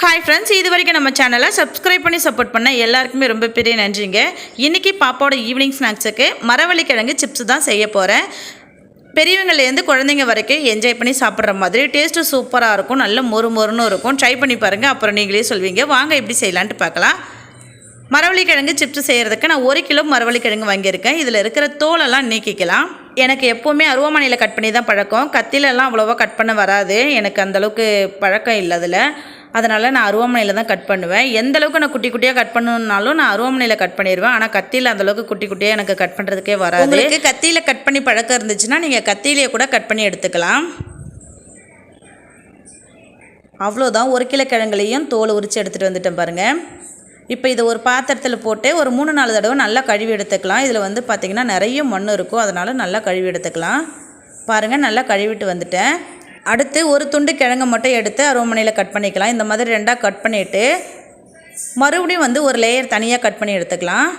Hi friends இது வரைக்கும் நம்ம சேனலை சப்ஸ்கிரைப் பண்ணி சப்போர்ட் பண்ண எல்லாருக்குமே ரொம்ப பெரிய நன்றிங்க. இன்றைக்கி பாப்பாவோட ஈவினிங் ஸ்நாக்ஸுக்கு மரவள்ளிக்கிழங்கு சிப்ஸ் தான் செய்ய போகிறேன் பெரியவங்கள்லேருந்து குழந்தைங்க வரைக்கும் என்ஜாய் பண்ணி சாப்பிட்ற மாதிரி டேஸ்ட்டு சூப்பராக இருக்கும் நல்ல மொறு மொறுன்னு இருக்கும். ட்ரை பண்ணி பாருங்கள் அப்புறம் நீங்களே சொல்வீங்க. வாங்க எப்படி செய்யலான்ட்டு பார்க்கலாம். மரவள்ளிக்கிழங்கு சிப்ஸ் செய்கிறதுக்கு நான் ஒரு கிலோ மரவள்ளிக்கிழங்கு வாங்கியிருக்கேன். இதில் இருக்கிற தோலெல்லாம் நீக்கிக்கலாம். எனக்கு எப்போவுமே அருவாமனையில் கட் பண்ணி தான் பழக்கம். கத்திலெல்லாம் அவ்வளோவா கட் பண்ண வராது. எனக்கு அந்தளவுக்கு பழக்கம் இல்லை அதில். அதனால் நான் அருவாமனையில் தான் கட் பண்ணுவேன். எந்த அளவுக்கு நான் குட்டி குட்டியாக கட் பண்ணணுன்னாலும் நான் அருவாமனையில் கட் பண்ணிடுவேன் ஆனால் கத்தியில் அந்தளவுக்கு குட்டி குட்டியாக எனக்கு கட் பண்ணுறதுக்கே வராது. உங்களுக்கு கத்தியில் கட் பண்ணி பழக்கம் இருந்துச்சுன்னா நீங்கள் கத்தியிலேயே கூட கட் பண்ணி எடுத்துக்கலாம். அவ்வளோதான் ஒரு கிலோ கிழங்குலையும் தோல் உரித்து எடுத்துகிட்டு வந்துட்டேன் பாருங்கள் இப்போ இதை ஒரு பாத்திரத்தில் போட்டு ஒரு மூணு நாலு தடவை நல்லா கழுவி எடுத்துக்கலாம். இதில் வந்து பார்த்திங்கன்னா நிறைய மண் இருக்கும். அதனால் நல்லா கழுவி எடுத்துக்கலாம். பாருங்கள் நல்லா கழுவிட்டு வந்துட்டேன். அடுத்து ஒரு துண்டு கிழங்கு மட்டும் எடுத்து அருவமனையில் கட் பண்ணிக்கலாம். இந்த மாதிரி ரெண்டாக கட் பண்ணிவிட்டு மறுபடியும் வந்து ஒரு லேயர் தனியாக கட் பண்ணி எடுத்துக்கலாம்.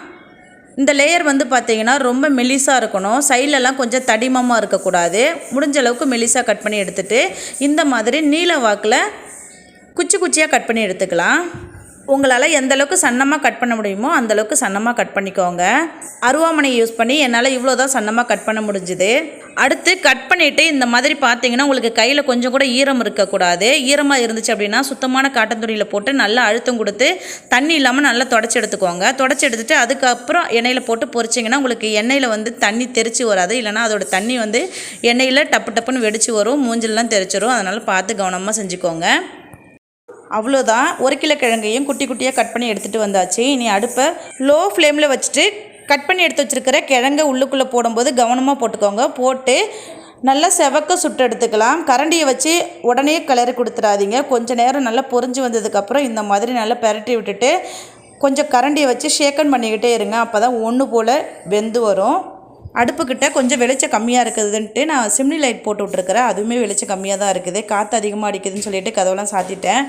இந்த லேயர் வந்து பார்த்திங்கன்னா ரொம்ப மெலிசாக இருக்கணும். சைட்லலாம் கொஞ்சம் தடிமமாக இருக்கக்கூடாது. முடிஞ்ச அளவுக்கு மெலிசாக கட் பண்ணி எடுத்துகிட்டு இந்த மாதிரி நீல வாக்கில் குச்சி குச்சியாக கட் பண்ணி எடுத்துக்கலாம். உங்களால் எந்த அளவுக்கு சன்னமாக கட் பண்ண முடியுமோ அந்தளவுக்கு சன்னமாக கட் பண்ணிக்கோங்க. அருவாமனை யூஸ் பண்ணி என்னால் இவ்வளோ தான் சன்னமாக கட் பண்ண முடிஞ்சுது. அடுத்து கட் பண்ணிவிட்டு இந்த மாதிரி பார்த்தீங்கன்னா உங்களுக்கு கையில் கொஞ்சம் கூட ஈரம் இருக்கக்கூடாது. ஈரமாக இருந்துச்சு அப்படின்னா சுத்தமான காட்டன் துணியில் போட்டு நல்லா அழுத்தம் கொடுத்து தண்ணி இல்லாமல் நல்லா தொடச்சி எடுத்துக்கோங்க. தொடச்சி எடுத்துட்டு அதுக்கப்புறம் எண்ணெயில் போட்டு பொரிச்சிங்கன்னா உங்களுக்கு எண்ணெயில் வந்து தண்ணி தெரிச்சு வராது. இல்லைனா அதோட தண்ணி வந்து எண்ணெயில் டப்பு டப்புன்னு வெடிச்சு வரும். மூஞ்சிலெலாம் தெரிச்சிரும். அதனால் பார்த்து கவனமாக செஞ்சுக்கோங்க. அவ்வளோதான் ஒரு கிலோ கிழங்கையும் குட்டி குட்டியாக கட் பண்ணி எடுத்துகிட்டு வந்தாச்சு. இனி அடுப்பை லோ ஃப்ளேமில் வச்சுட்டு கட் பண்ணி எடுத்து வச்சுருக்கிற கிழங்கை உள்ளுக்குள்ளே போடும்போது கவனமாக போட்டுக்கோங்க. போட்டு நல்லா செவக்க சுட்டு எடுத்துக்கலாம். கரண்டியை வச்சு உடனே கிளறி கொடுத்துடாதீங்க. கொஞ்சம் நேரம் நல்லா பொரிஞ்சு வந்ததுக்கப்புறம் இந்த மாதிரி நல்லா பெரட்டி விட்டுட்டு கொஞ்சம் கரண்டியை வச்சு ஷேக்கன் பண்ணிக்கிட்டே இருங்க. அப்போ தான் ஒன்று போல் வெந்து வரும். அடுப்புக்கிட்ட கொஞ்சம் வெளிச்சம் கம்மியாக இருக்குதுன்ட்டு நான் சிம்னி லைட் போட்டு விட்ருக்கிறேன் அதுவுமே வெளிச்சம் கம்மியாக தான் இருக்குது. காற்று அதிகமாக அடிக்குதுன்னு சொல்லிட்டு கதவெல்லாம் சாத்திட்டேன்.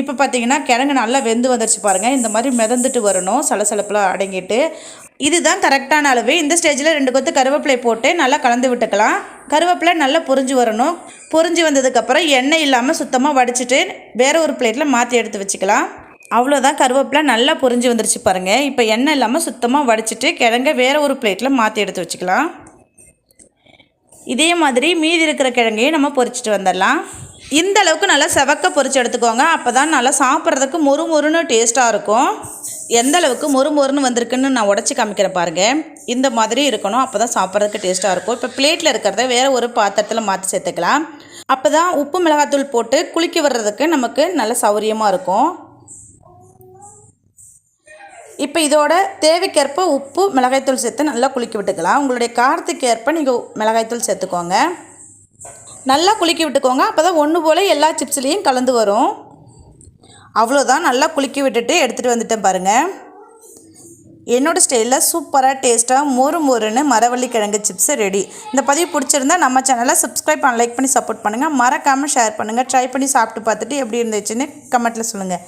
இப்போ பார்த்தீங்கன்னா கிழங்கு நல்லா வெந்து வந்துருச்சு பாருங்கள் இந்த மாதிரி மிதந்துட்டு வரணும். சலசலப்பெலாம் அடங்கிட்டு. இதுதான் கரெக்டான அளவு. இந்த ஸ்டேஜில் ரெண்டு கொத்து கருவேப்பிலை போட்டு நல்லா கலந்து விட்டுக்கலாம். கருவேப்பிலை நல்லா பொரிஞ்சு வரணும். பொரிஞ்சு வந்ததுக்கப்புறம் எண்ணெய் இல்லாமல் சுத்தமாக வடிச்சிட்டு வேறு ஒரு பிளேட்டில் மாற்றி எடுத்து வச்சுக்கலாம். அவ்வளோதான் கருவேப்பிலை நல்லா பொரிஞ்சு வந்துருச்சு பாருங்கள் இப்போ எண்ணெய் இல்லாமல் சுத்தமாக வடிச்சிட்டு கிழங்க வேறு ஒரு பிளேட்டில் மாற்றி எடுத்து வச்சுக்கலாம். இதே மாதிரி மீதி இருக்கிற கிழங்கையும் நம்ம பொரிச்சிட்டு வந்துடலாம். இந்த அளவுக்கு நல்லா செவக்க பொரிச்சு எடுத்துக்கோங்க. அப்போ தான் நல்லா சாப்பிட்றதுக்கு மொறு மொறுன்னு டேஸ்ட்டாக இருக்கும். எந்த அளவுக்கு மொறு மொறுன்னு வந்திருக்குன்னு நான் உடச்சி காமிக்கிறேன் பாருங்கள் இந்த மாதிரி இருக்கணும். அப்போ தான் சாப்பிட்றதுக்கு டேஸ்ட்டாக இருக்கும். இப்போ பிளேட்டில் இருக்கிறத வேறு ஒரு பாத்திரத்தில் மாற்றி சேர்த்துக்கலாம். அப்போ தான் உப்பு மிளகாத்தூள் போட்டு குளிக்க வர்றதுக்கு நமக்கு நல்ல சௌரியமாக இருக்கும். இப்போ இதோட தேவைக்கேற்ப உப்பு மிளகாய்த்தூள் சேர்த்து நல்லா குளிக்க விட்டுக்கலாம். உங்களுடைய காரத்துக்கு ஏற்ப நீங்கள் மிளகாய்த்தூள் சேர்த்துக்கோங்க. நல்லா குளிக்க விட்டுக்கோங்க. அப்போ தான் ஒன்று போல் எல்லா சிப்ஸ்லேயும் கலந்து வரும். அவ்வளோதான் நல்லா குளிக்க விட்டுட்டு எடுத்துகிட்டு வந்துட்டேன் பாருங்கள் என்னோடய ஸ்டைலில் சூப்பராக டேஸ்ட்டாக மொறு மொறுன்னு மரவள்ளி கிழங்கு சிப்ஸு ரெடி இந்த பதிவு பிடிச்சிருந்தா நம்ம சேனலை சப்ஸ்கிரைப் பண்ண லைக் பண்ணி சப்போர்ட் பண்ணுங்கள் மறக்காமல் ஷேர் பண்ணுங்கள் ட்ரை பண்ணி சாப்பிட்டு பார்த்துட்டு எப்படி இருந்துச்சுன்னு கமெண்ட்டில் சொல்லுங்கள்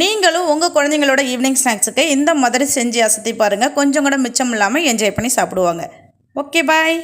நீங்களும் உங்கள் குழந்தைங்களோட ஈவினிங் ஸ்நாக்ஸுக்கு இந்த மாதிரி செஞ்சு அசத்தி பாருங்கள் கொஞ்சம் கூட மிச்சம் இல்லாமல் என்ஜாய் பண்ணி சாப்பிடுவாங்க. Okay bye